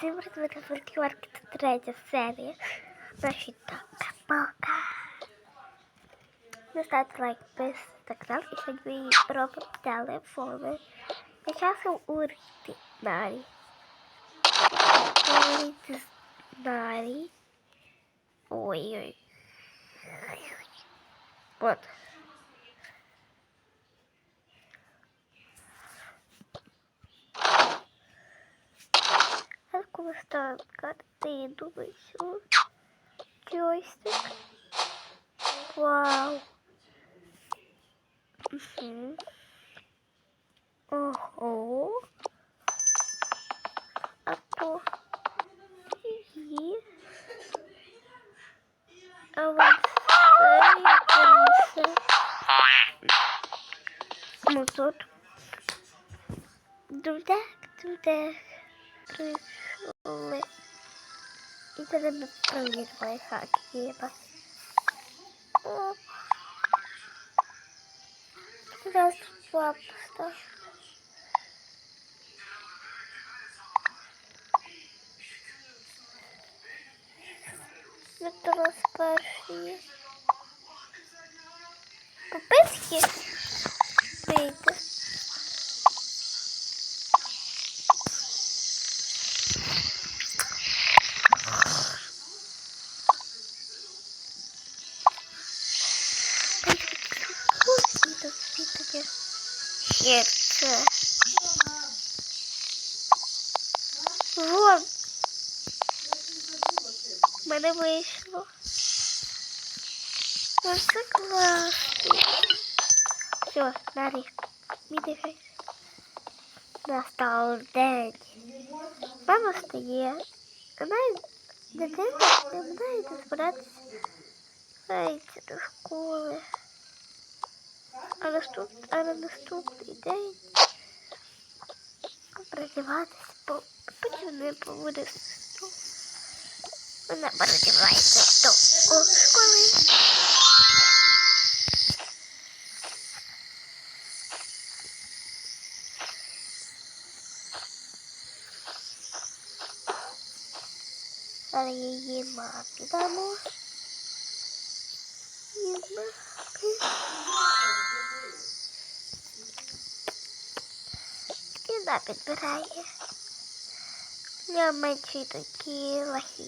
Всім привіт, Фольклорки, це третя серія. Наші тока-пока. Не ставте лайк, підписуйтесь на канал і сьогодні робимо телефони. Я часом у Рітинарі. Рітинарі. Ой-ой. Вот. Ставят картину еще? Джойстик. Вау. Угу. Ого. А то... И... А вот це Ну тут. Дудак, дудак. Прийшли. І треба провірити лайфхак. Єба. О. Раз, два, постав. Это у нас перші. Пописки. Вийде. Серце. Вон. В мене вийшло. Ну це класно. Все, далі. Віддихай. Настав день. Мама стає. Вона дитина не буде збиратися. Грається до школи. А, наступ, а на наступний день передіватися, бо потім не буде стол. Вона передівається до школи. Але її мамі дамо. Її мамі. Вона підбирає. Я менші такі лахи.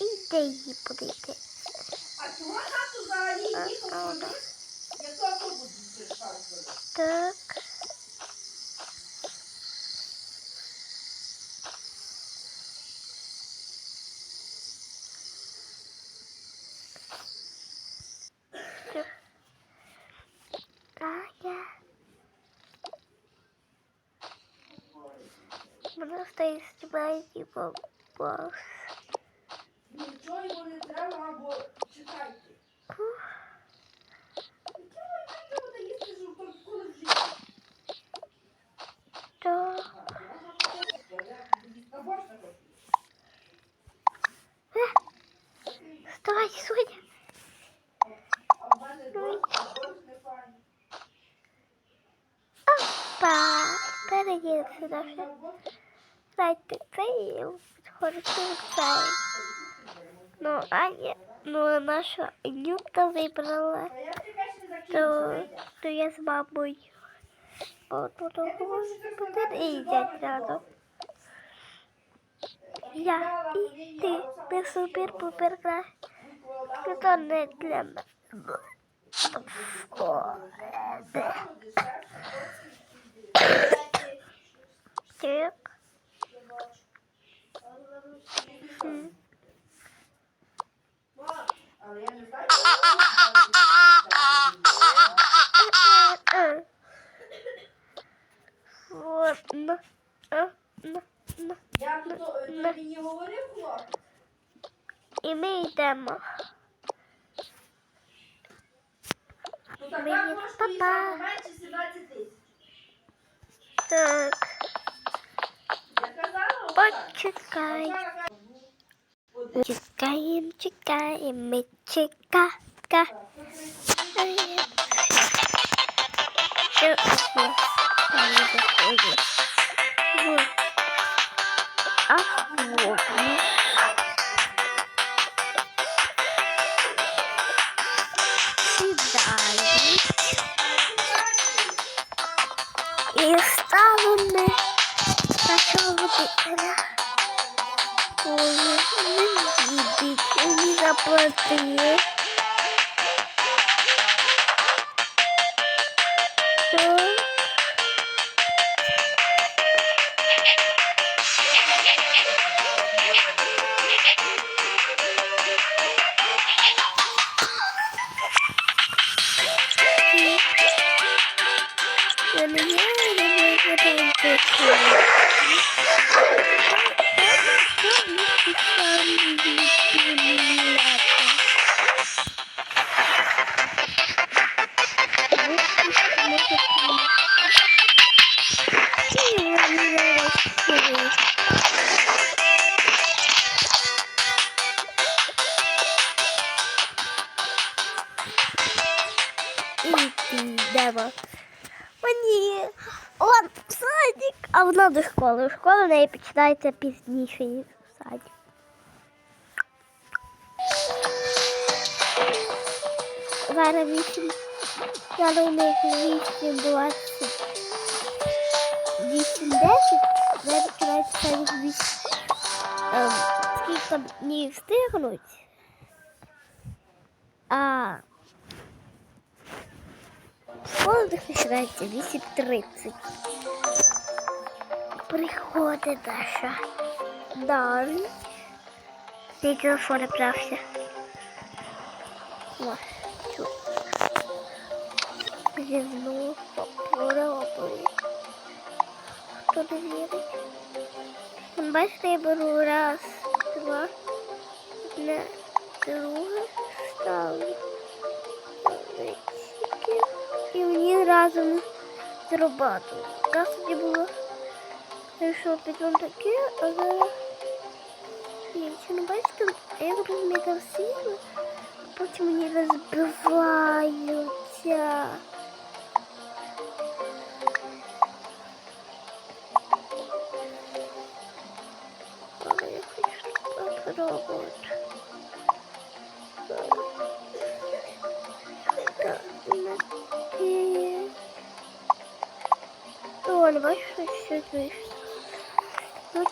І де її подити? А чого хату взагалі А, нікому а, не да. Я то автобус. Так. Мене стоїть знімається бокс. Нічого йому не треба, або читайте. Яке ви буде їсти, що то коли в житті? То. А борщ такий. Вставай, Соня. А в мене борщ, а борщ не файний. Опа. Переїдемо сюди. Дайте цей хороший цей. Ну, Аня, ну наша Нюта вибрала, А я тебе ще не то, то я з мамою. О, то того буде і їдять разом. Я і ти, ми супер-пупер край. Ти не для мене. О, де. Так. М. Але я не знаю. Вот, на, а, на, на. Я то, то мені говорив хлопець. І ми йдемо. Ну така Мені коштує папа. саме менше 17 тисяч. Так, Я казала, отак. почекай. Отак, Чекаємо, чекаємо, ми чека, ка. Що це? Вони заходять. Вот. автобус. Сідають. І ставимо нашого водителя. Ой, не їдуть, мені заплатили. Садик, до школи. Школа в неї починається пізніше, в садик. Зараз вісім. Зараз у них вісім двадцять. Вісім десять. Зараз починається садик вісім. Ем, скільки там не встигнуть. А Школа починається 8.30. Приходить Даша. Далі. Ти телефон. Ось, чу. Зівнув, попробую. Хто не вірить? Бачите, я беру раз, два, одне, друге, ставлю. І мені разом зробити. Раз тоді було прийшов підвон таке, а зараз інше. Ну бачите, я розмітав сіли, потім мені розбиваються. Але я хочу попробувати. Так, таке. Вон, бачиш, що вийшло.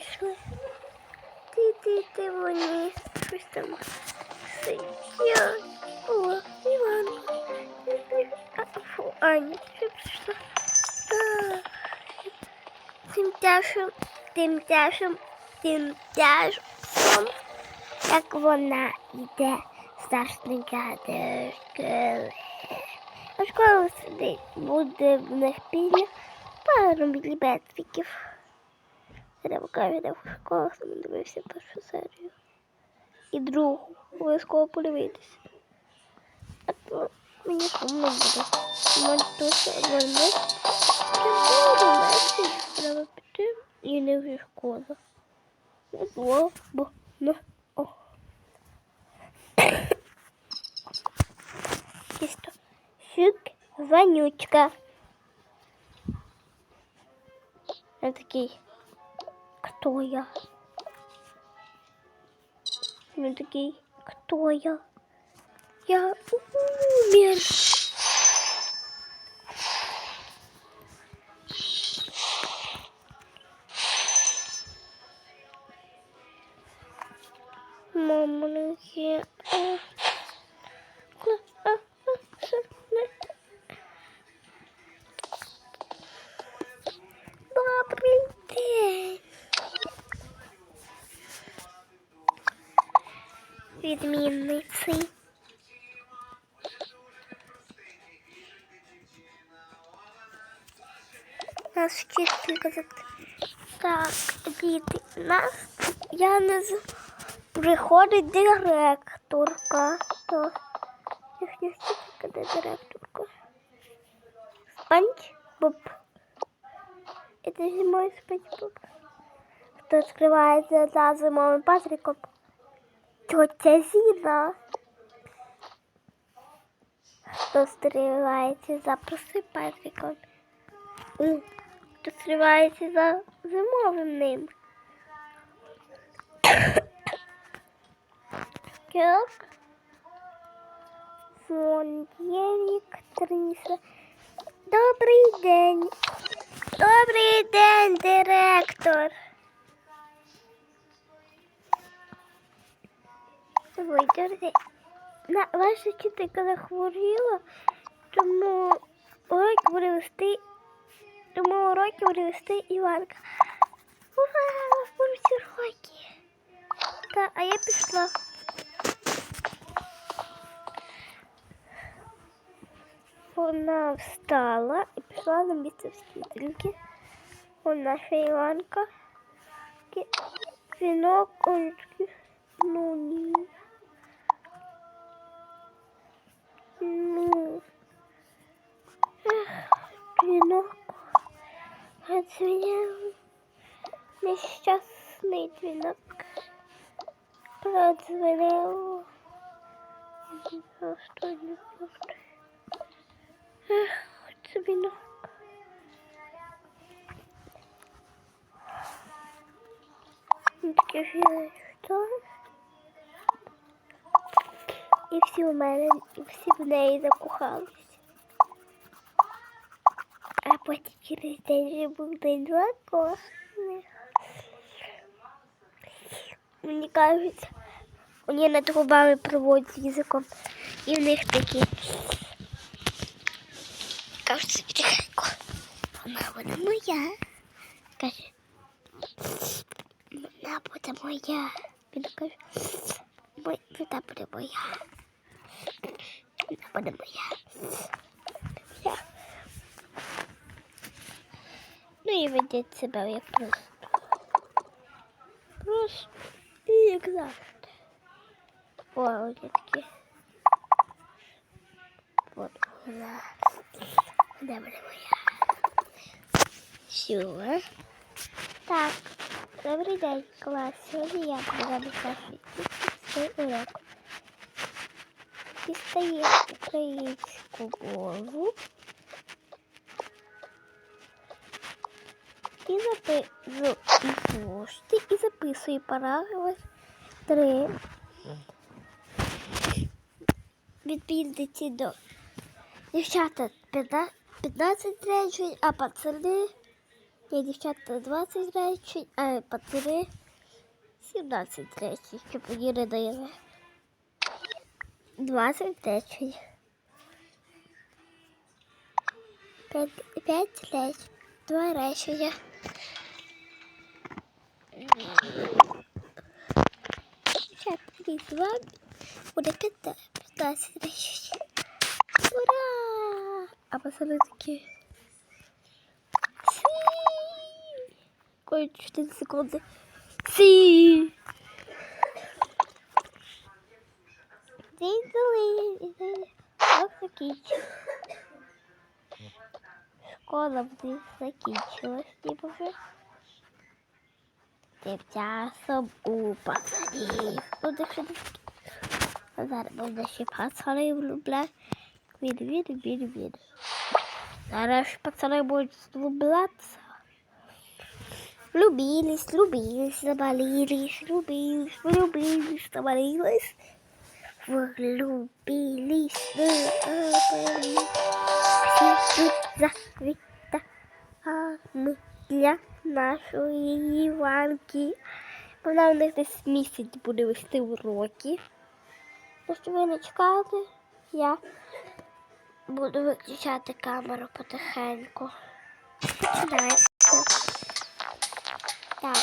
Прийшли. Ти, ти, ти, вони щось там сидять. О, Іванко. А, Фу, Аня, ти прийшла. Тим тяжом, тим тяжом, тим тяжом, як вона йде старшника до школи. А школа сидить, буде в них пільня пару міліметриків. Відео в школах саме дивився першу серію. І другу. Обов'язково подивитися. А то мені сумно буде. Може точно мене. Треба піти і не в школу. Ну, слабо. Ну, о. Чисто. Щук, вонючка. Я такий, кто я? Я такий, кто я? Я умер. Нас вчитель казати. Так, діти, нас я не з... приходить директорка. То їхня вчителька, де директорка? Спанч Боб. Это зимой спанч Боб. Хто скривається за зимовим патриком? Тетя Зіна. Хто скривається за простим патриком? М, Хто скривається за зимовим ним? Так. Фонтєнік Триса. Добрий день. Добрий день, директор. Добрий. На ваша вчителька захворіла, тому уроки буде вести, тому уроки буде вести Іванка. Ура, у нас будуть уроки. Та, а я пішла. Вона встала і пішла на місце вчительки. У наша Іванка. Ки- Вінок, ой, такий, ну ні. Ну. Ех, Вінок. Мене нещасний дзвінок. Продзвонив. Ну, що не буде. Ех, дзвінок. Таке філи, що? І всі у мене, всі в неї закохались. А потім через день вже був день закоханих. Мені кажуть, вони над губами проводять язиком. І в них такі. Кажуть собі тихенько. Вона буде моя. Каже. Вона буде моя. Він каже. «Мой- Вона буде моя. Вона буде моя. Ну і ведіть себе як просто. Просто і як завжди. О. От вона. Де буде моя? Все. Так. Добрий день, клас. Сьогодні я буду класний цей урок. Дістає українську мову. І записую і пошти, і записую параграф 3. Відповідниці до дівчата 15 речень, а пацани ні, дівчата 20 речень, а пацани 17 речень, щоб мені не дали. 20 речень. 5, 5 речень. 2 речення. Дівчата, від 2 буде 15 речень. Ура! А пацани такі. Сі! Ой, 4 секунди. Сі! Дідули, ось Школа буде закінчилась, типу вже. Тим часом у пацанів буде ще А зараз буде ще пацани влюблять. Він, він, він, він. Зараз пацани будуть влюблятися. Влюбились, влюбились, заболелись, влюбились, влюбились, заболелись. Влюбились, заболелись. Завітами для нашої Іванки. Вона у них десь місяць буде вести уроки. Якщо ви не чекаєте, я буду виключати камеру потихеньку. Починається. Так,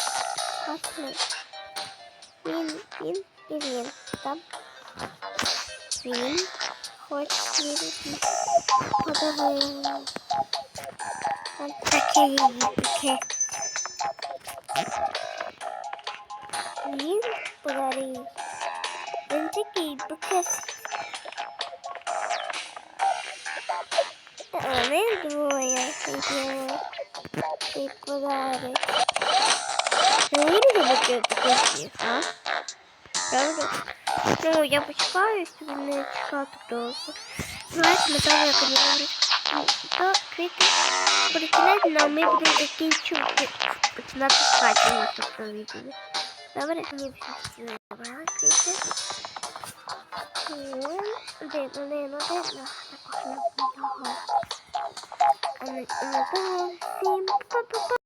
ось ми. Він, він і він. Там. Він хоче він. Ось такий букет. Він подарив. Він такий букет. Вони двоє хотіли і подарить. Не вірю букет такий, а? Правда? Ну, я почекаю, якщо не чекати довго. Знаєте, ми там як вони говорять, ну, то квіти прикинуть, але ми будемо закінчувати, починати чекати на тобто відео. Добре, мені всі забрали квіти. Один, один, один, також не було. А на тому всім па-па-па.